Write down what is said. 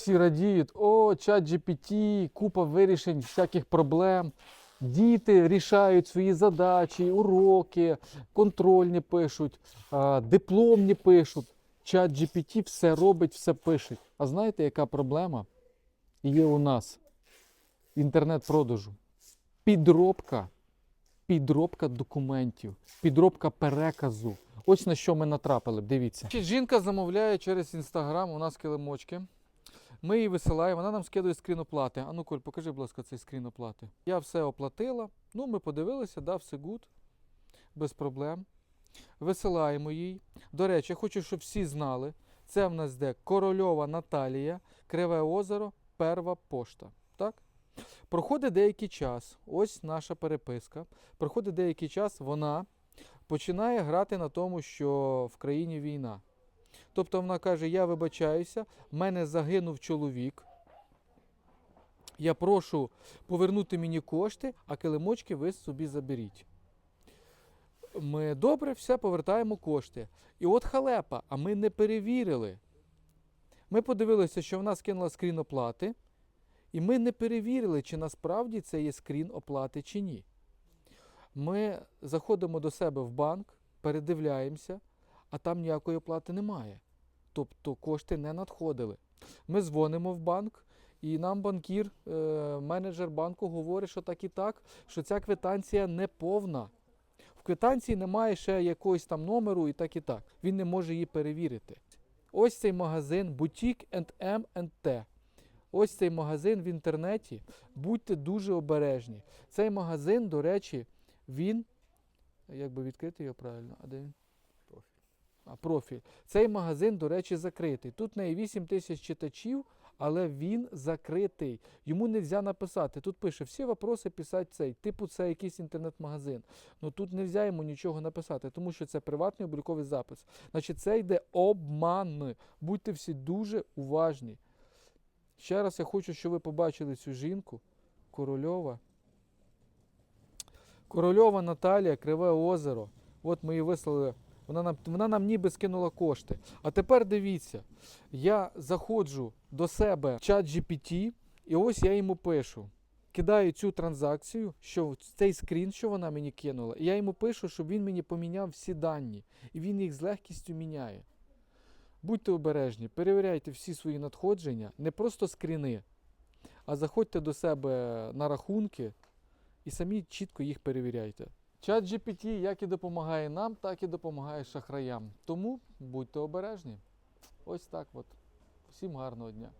всі радіють, о, чат GPT, купа вирішень всяких проблем. Діти рішають свої задачі, уроки, контрольні пишуть, дипломні пишуть. Чат GPT все робить, все пише. А знаєте, яка проблема є у нас? Інтернет-продажу. Підробка. Підробка документів, підробка переказу. Ось на що ми натрапили. Дивіться. Жінка замовляє через інстаграм у нас килимочки. Ми її висилаємо, вона нам скидує скрін оплати. А ну, Коль, покажи, будь ласка, цей скрін оплати. Я все оплатила. Ну, ми подивилися, да, все гуд, без проблем. Висилаємо їй. До речі, я хочу, щоб всі знали. Це в нас де Корольова Наталія, Криве озеро, Перва пошта. Так? Проходить деякий час, ось наша переписка. Проходить деякий час, вона починає грати на тому, що в країні війна. Тобто вона каже: Я вибачаюся, в мене загинув чоловік. Я прошу повернути мені кошти, а килимочки ви собі заберіть. Ми добре, все повертаємо кошти. І от халепа, а ми не перевірили. Ми подивилися, що вона скинула скрін оплати, і ми не перевірили, чи насправді це є скрін оплати чи ні. Ми заходимо до себе в банк, передивляємося, а там ніякої оплати немає. Тобто кошти не надходили. Ми дзвонимо в банк, і нам банкір, е, менеджер банку говорить, що так і так, що ця квитанція не повна. В квитанції немає ще якогось там номеру і так і так. Він не може її перевірити. Ось цей магазин Boutique M&T. Ось цей магазин в інтернеті. Будьте дуже обережні. Цей магазин, до речі, він. Як би відкрити його правильно? А де він? Профіль. Цей магазин, до речі, закритий. Тут неї 8 тисяч читачів, але він закритий. Йому не можна написати. Тут пише всі вопроси писати цей. Типу, це якийсь інтернет-магазин. Ну тут не можна йому нічого написати, тому що це приватний обліковий запис. Значить, це йде обман. Будьте всі дуже уважні. Ще раз я хочу, щоб ви побачили цю жінку. Корольова. Корольова Наталія, Криве озеро. От ми її вислали. Вона нам, вона нам ніби скинула кошти. А тепер дивіться, я заходжу до себе в чат GPT, і ось я йому пишу. Кидаю цю транзакцію, що цей скрін, що вона мені кинула, і я йому пишу, щоб він мені поміняв всі дані. І він їх з легкістю міняє. Будьте обережні, перевіряйте всі свої надходження, не просто скріни, а заходьте до себе на рахунки і самі чітко їх перевіряйте. Чат GPT як і допомагає нам, так і допомагає шахраям. Тому будьте обережні. Ось так от. Всім гарного дня.